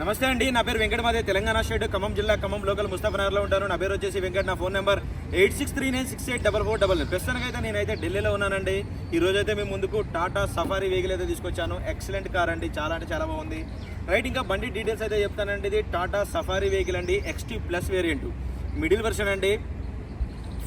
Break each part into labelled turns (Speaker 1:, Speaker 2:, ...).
Speaker 1: నమస్తే అండి నా పేరు వెంకట మాదే తెలంగాణ స్టేట్ ఖమ్మం జిల్లా ఖమ్మం లోకల్ ముస్తాఫనగర్లో ఉంటాను. నా పేరు వచ్చేసి వెంకట నా phone number eight six three nine six eight double four double nine. ప్రస్తుతానికి అయితే నేనైతే ఢిల్లీలో ఉన్నానండి. ఈ రోజు అయితే మేము ముందుకు టాటా సఫారీ వెహికల్ అయితే తీసుకొచ్చాను. ఎక్సలెంట్ కార్ అండి చాలా అంటే చాలా బాగుంది. రైట్ ఇంకా బండి డీటెయిల్స్ అయితే చెప్తానండి. ఇది టాటా సఫారీ వెహికల్ అండి XT plus variant middle version అండి.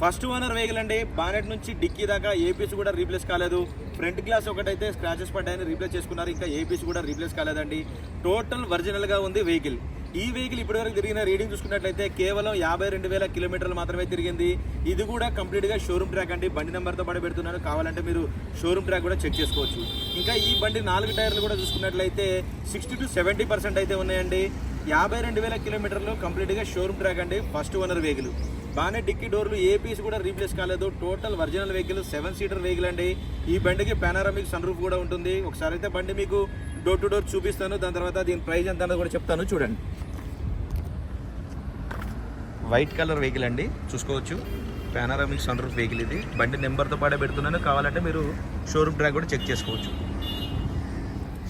Speaker 1: ఫస్ట్ ఓనర్ వెహికల్ అండి. బానెట్ నుంచి డిక్కీ దాకా ఏపీస్ కూడా రీప్లేస్ కాలేదు. ఫ్రంట్ గ్లాస్ ఒకటైతే స్క్రాచెస్ పడ్డాయని రీప్లేస్ చేసుకున్నారు. ఇంకా ఏపీస్ కూడా రీప్లేస్ కాలేదండి. టోటల్ ఒరిజినల్గా ఉంది వెహికల్. ఈ వెహికల్ ఇప్పటివరకు తిరిగిన రీడింగ్ చూసుకున్నట్లయితే కేవలం యాభై రెండు వేల కిలోమీటర్లు మాత్రమే తిరిగింది. ఇది కూడా కంప్లీట్గా షోరూమ్ ట్రాక్ అండి. బండి నెంబర్తో పాటు పెడుతున్నాను. కావాలంటే మీరు షోరూమ్ ట్రాక్ కూడా చెక్ చేసుకోవచ్చు. ఇంకా ఈ బండి నాలుగు టైర్లు కూడా చూసుకున్నట్లయితే సిక్స్టీ టు సెవెంటీ పర్సెంట్ అయితే ఉన్నాయండి. యాభై రెండు వేల కిలోమీటర్లు కంప్లీట్గా షోరూమ్ ట్రాక్ అండి. First owner vehicle. బాగానే డిక్కీ డోర్లు ఏ పీస్ కూడా రీప్లేస్ కాలేదు. Total original vehicle seven seater vehicle అండి. ఈ బండికి పానారామిక్ సన్ రూఫ్ కూడా ఉంటుంది. ఒకసారి అయితే బండి మీకు డోర్ టు డోర్ చూపిస్తాను. దాని తర్వాత దీని ప్రైస్ ఎంత అన్నది కూడా చెప్తాను. చూడండి. వైట్ కలర్ వెహికల్ అండి. చూసుకోవచ్చు. పానారామిక్ సన్ రూఫ్ వెహికల్ ఇది. బండి నెంబర్తో పాటే పెడుతున్నాను. కావాలంటే మీరు షోరూమ్ డ్రాగ్ కూడా చెక్ చేసుకోవచ్చు.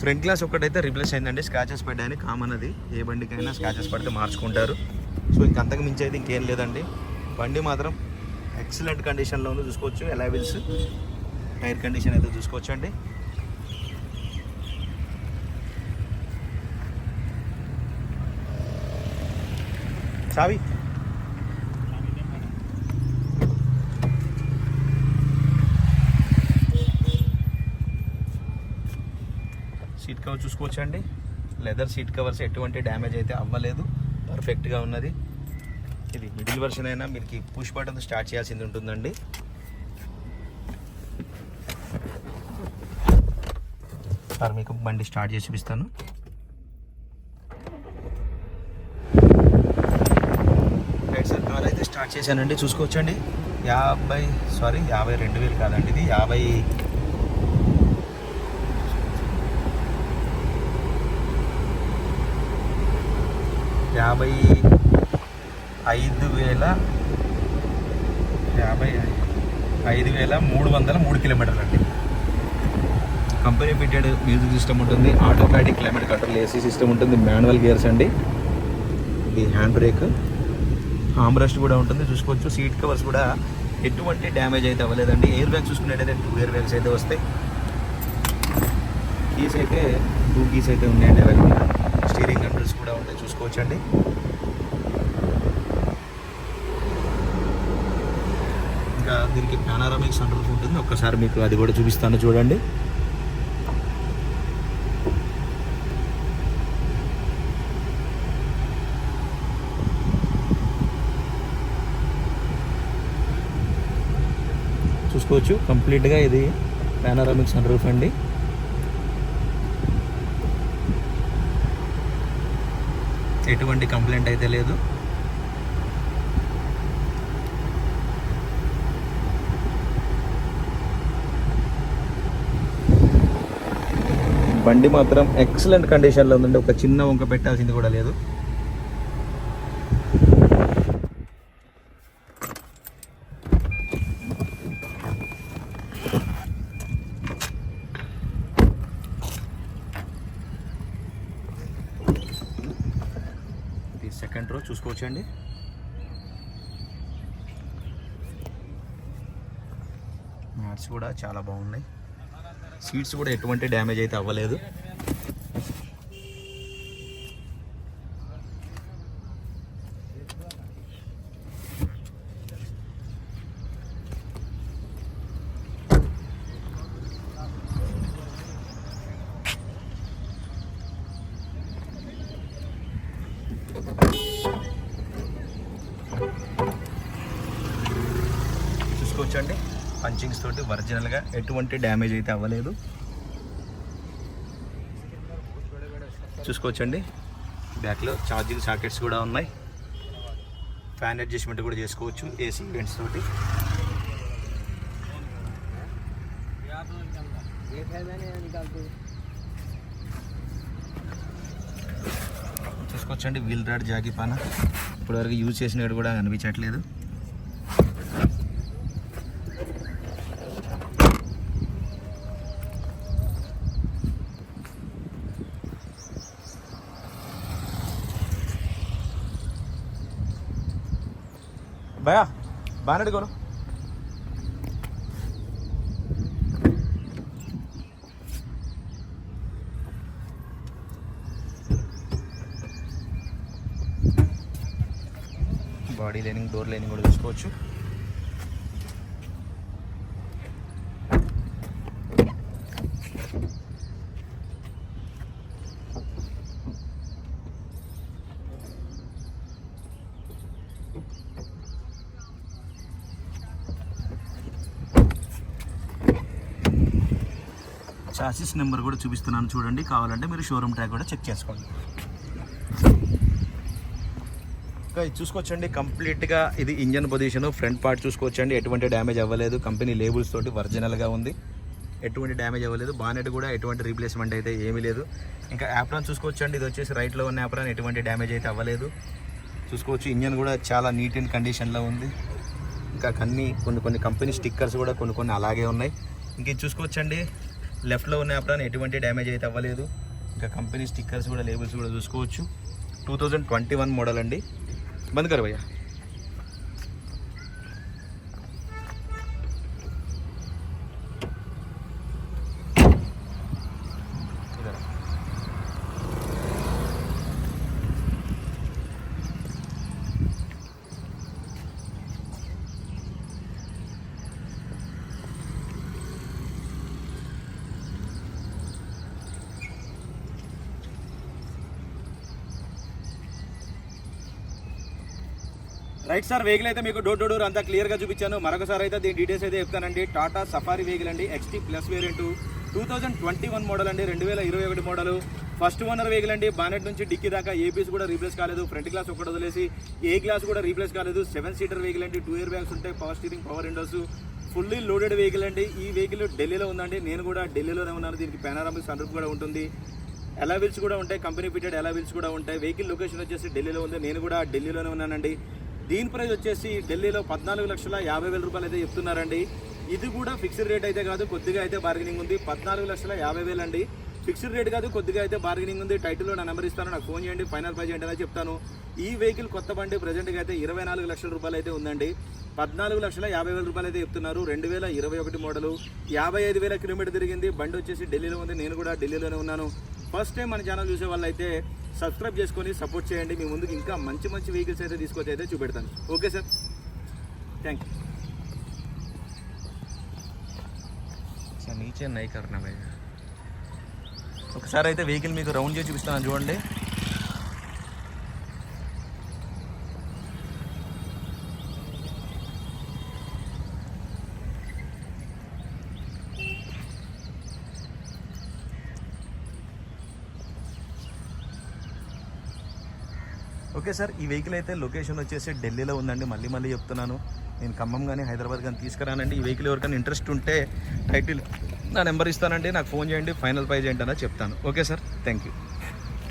Speaker 1: ఫ్రంట్ గ్లాస్ ఒక్కటైతే రిప్లేస్ అయిందండి. స్క్రాచెస్ పడ్డాయని కామన్ అది. ఏ బండికైనా స్క్రాచెస్ పడితే మార్చుకుంటారు. సో ఇంకంతకు మించి అయితే ఇంకేం లేదండి. బండి మాత్రం ఎక్సలెంట్ కండిషన్లో ఉంది. చూసుకోవచ్చు. ఎలావిల్స్ టైర్ కండిషన్ అయితే చూసుకోవచ్చు అండి. చావి. సీట్ కవర్ చూసుకోవచ్చు అండి. లెదర్ సీట్ కవర్స్ ఎటువంటి డ్యామేజ్ అయితే అవ్వలేదు. పర్ఫెక్ట్గా ఉన్నది. మిడిల్ వర్షన్ అయినా మీకు పుష్ బటన్ స్టార్ట్ చేయాల్సింది ఉంటుందండి. సార్ మీకు బండి స్టార్ట్ చేసి చూపిస్తాను. రైట్ సార్ కార్ అయితే స్టార్ట్ చేశానండి. చూసుకోవచ్చండి. యాభై సారీ యాభై రెండు వేలు కాదండి ఇది. యాభై యాభై ఐదు వేల యాభై ఐదు వేల మూడు వందల మూడు కిలోమీటర్లు అండి కంపెనీ ఫిటెడ్ మ్యూజిక్ సిస్టమ్ ఉంటుంది automatic climate control AC system ఉంటుంది మాన్యువల్ గేర్స్ అండి. ఇది హ్యాండ్ బ్రేక్ హామ్ రెస్ట్ కూడా ఉంటుంది చూసుకోవచ్చు. సీట్ కవర్స్ కూడా ఎటువంటి డ్యామేజ్ అయితే అవ్వలేదండి. ఎయిర్ బ్యాగ్స్ చూసుకున్నట్టయితే టూ ఎయిర్ బ్యాగ్స్ అయితే వస్తాయి. కీస్ అయితే టూ కీస్ అయితే ఉన్నాయండి. అవైలబుల్ స్టీరింగ్ కంట్రోల్స్ కూడా ఉంటాయి చూసుకోవచ్చు ఇంకా దీనికి పానారామిక్ సన్ రూఫ్ ఉంటుంది. ఒక్కసారి మీకు అది కూడా చూపిస్తాను చూడండి. చూసుకోవచ్చు. కంప్లీట్గా ఇది పానారామిక్ సన్ రూఫ్ అండి. ఎటువంటి కంప్లైంట్ అయితే లేదు. బండి మాత్రం ఎక్సలెంట్ కండిషన్లో ఉందండి. ఒక చిన్న వంక పెట్టాల్సింది కూడా లేదు. సెకండ్ రో చూసుకోవచ్చండి. మ్యాట్స్ కూడా చాలా బాగున్నాయి. సీట్స్ కూడా ఎటువంటి డ్యామేజ్ అయితే అవ్వలేదు. చూసుకోవచ్చండి. పంచింగ్స్ తోటి ఒరిజినల్గా ఎటువంటి డ్యామేజ్ అయితే అవ్వలేదు. చూసుకోవచ్చండి. బ్యాక్లో ఛార్జింగ్ సాకెట్స్ కూడా ఉన్నాయి. ఫ్యాన్ అడ్జస్ట్మెంట్ కూడా చేసుకోవచ్చు ఏసీ ఈవెంట్స్ తోటి. చూసుకోవచ్చండి వీల్ రాడ్ జాకి పాన. ఇప్పటివరకు యూజ్ చేసినవి కూడా అనిపించట్లేదు భయా? బాగా కొను బాడీ లైనింగ్ డోర్ లైనింగ్ కూడా చూసుకోవచ్చు. షాసిస్ నెంబర్ కూడా చూపిస్తున్నాను చూడండి. కావాలంటే మీరు షోరూమ్ ట్యాగ్ కూడా చెక్ చేసుకోండి. ఇంకా ఇది చూసుకోవచ్చండి కంప్లీట్గా ఇది ఇంజన్ పొజిషన్. ఫ్రంట్ పార్ట్ చూసుకోవచ్చండి. ఎటువంటి డ్యామేజ్ అవ్వలేదు. కంపెనీ లేబుల్స్ తోటి ఒరిజినల్గా ఉంది. ఎటువంటి డ్యామేజ్ అవ్వలేదు. బానెట్ కూడా ఎటువంటి రీప్లేస్మెంట్ అయితే ఏమీ లేదు. ఇంకా యాప్రాన్ చూసుకోవచ్చండి. ఇది వచ్చేసి రైట్లో ఉన్న యాప్రాన్ ఎటువంటి డ్యామేజ్ అయితే అవ్వలేదు. చూసుకోవచ్చు. ఇంజన్ కూడా చాలా నీట్ అండ్ కండిషన్లో ఉంది. ఇంకా అన్ని కొన్ని కొన్ని కంపెనీ స్టిక్కర్స్ కూడా కొన్ని కొన్ని అలాగే ఉన్నాయి. ఇంక ఇది చూసుకోవచ్చండి. లెఫ్ట్లో ఉన్న యాప్రాన్ ఎటువంటి డ్యామేజ్ అయితే అవ్వలేదు. ఇంకా కంపెనీ స్టిక్కర్స్ కూడా లేబుల్స్ కూడా చూసుకోవచ్చు. Two thousand twenty one model అండి. బంద్ కర్ భయ్యా. రైట్ సార్ వెహికల్ అయితే మీకు డోర్ టు డోర్ అంతా క్లియర్గా చూపించాను. మరొకసారి అయితే దీని డీటెయిల్స్ అయితే చెప్తానండి. టాటా సఫారీ వెహికల్ అండి XT plus variant two thousand twenty one model అండి రెండు వేల ఇరవై ఒకటి మోడల్ ఫస్ట్ ఓనర్ వెహికల్ అండి బానెట్ నుంచి డిక్కీ దాకా ఏపీస్ కూడా రీప్లేస్ కాలేదు. ఫ్రంట్ గ్లాస్ ఒకటి వదిలేసి ఏ గ్లాస్ కూడా రీప్లేస్ కాలేదు. సెవెన్ సీటర్ వెహికల్ అండి టూ ఇయర్ బ్యాగ్స్ ఉంటాయి power steering power windows fully loaded vehicle అండి. ఈ వెహికల్ ఢిల్లీలో ఉందండి. నేను కూడా ఢిల్లీలోనే ఉన్నాను. దీనికి పానారామిక్ సన్ రూఫ్ కూడా ఉంటుంది. ఎలా వీల్స్ కూడా ఉంటాయి. కంపెనీ ఫిటెడ్ ఎలా వీల్స్ కూడా ఉంటాయి. వెహికల్ లొకేషన్ వచ్చేసి ఢిల్లీలో ఉంది. నేను కూడా ఢిల్లీలోనే ఉన్నానండి. దీని ప్రైస్ వచ్చేసి ఢిల్లీలో పద్నాలుగు లక్షల యాభై వేల రూపాయలు అయితే చెప్తున్నారండి. ఇది కూడా ఫిక్స్డ్ రేట్ అయితే కాదు కొద్దిగా అయితే బార్గెనింగ్ ఉంది. పద్నాలుగు లక్షల యాభై వేలు అండి. ఫిక్స్డ్ రేట్ కాదు కొద్దిగా అయితే బార్గెనింగ్ ఉంది. టైటిల్లో నా నెంబర్ ఇస్తాను నాకు ఫోన్ చేయండి ఫైనల్ ప్రైజ్ ఏంటనే చెప్తాను. ఈ వెహికల్ కొత్త బండి ప్రజెంట్గా అయితే ఇరవై నాలుగు లక్షల రూపాయలు అయితే ఉందండి. పద్నాలుగు లక్షల యాభై వేల రూపాయలు అయితే చెప్తున్నారు. రెండు వేల ఇరవై ఒకటి మోడలు. యాభై ఐదు వేల కిలోమీటర్ తిరిగింది. బండి వచ్చేసి ఢిల్లీలో ఉంది. నేను కూడా ఢిల్లీలోనే ఉన్నాను. ఫస్ట్ టైం మన ఛానల్ చూసే వాళ్ళైతే సబ్స్క్రైబ్ చేసుకొని సపోర్ట్ చేయండి. మీ ముందుకు ఇంకా మంచి మంచి వెహికల్స్ అయితే తీసుకొచ్చి అయితే చూపెడతాను. Okay sir thank you sir నీచే నై ఒకసారి అయితే వెహికల్ మీకు రౌండ్ చేసి చూపిస్తాను. చూడండి. ఓకే సార్ ఈ వెహికల్ అయితే లొకేషన్ వచ్చేసి ఢిల్లీలో ఉందండి. మళ్ళీ మళ్ళీ చెప్తున్నాను. నేను ఖమ్మం కానీ హైదరాబాద్ కానీ తీసుకురానండి. ఈ వెహికల్ ఎవరికైనా ఇంట్రెస్ట్ ఉంటే టైటిల్ నా నెంబర్ ఇస్తానండి. నాకు ఫోన్ చేయండి. ఫైనల్ ప్రైజ్ ఏంటన్నా చెప్తాను. Okay sir thank you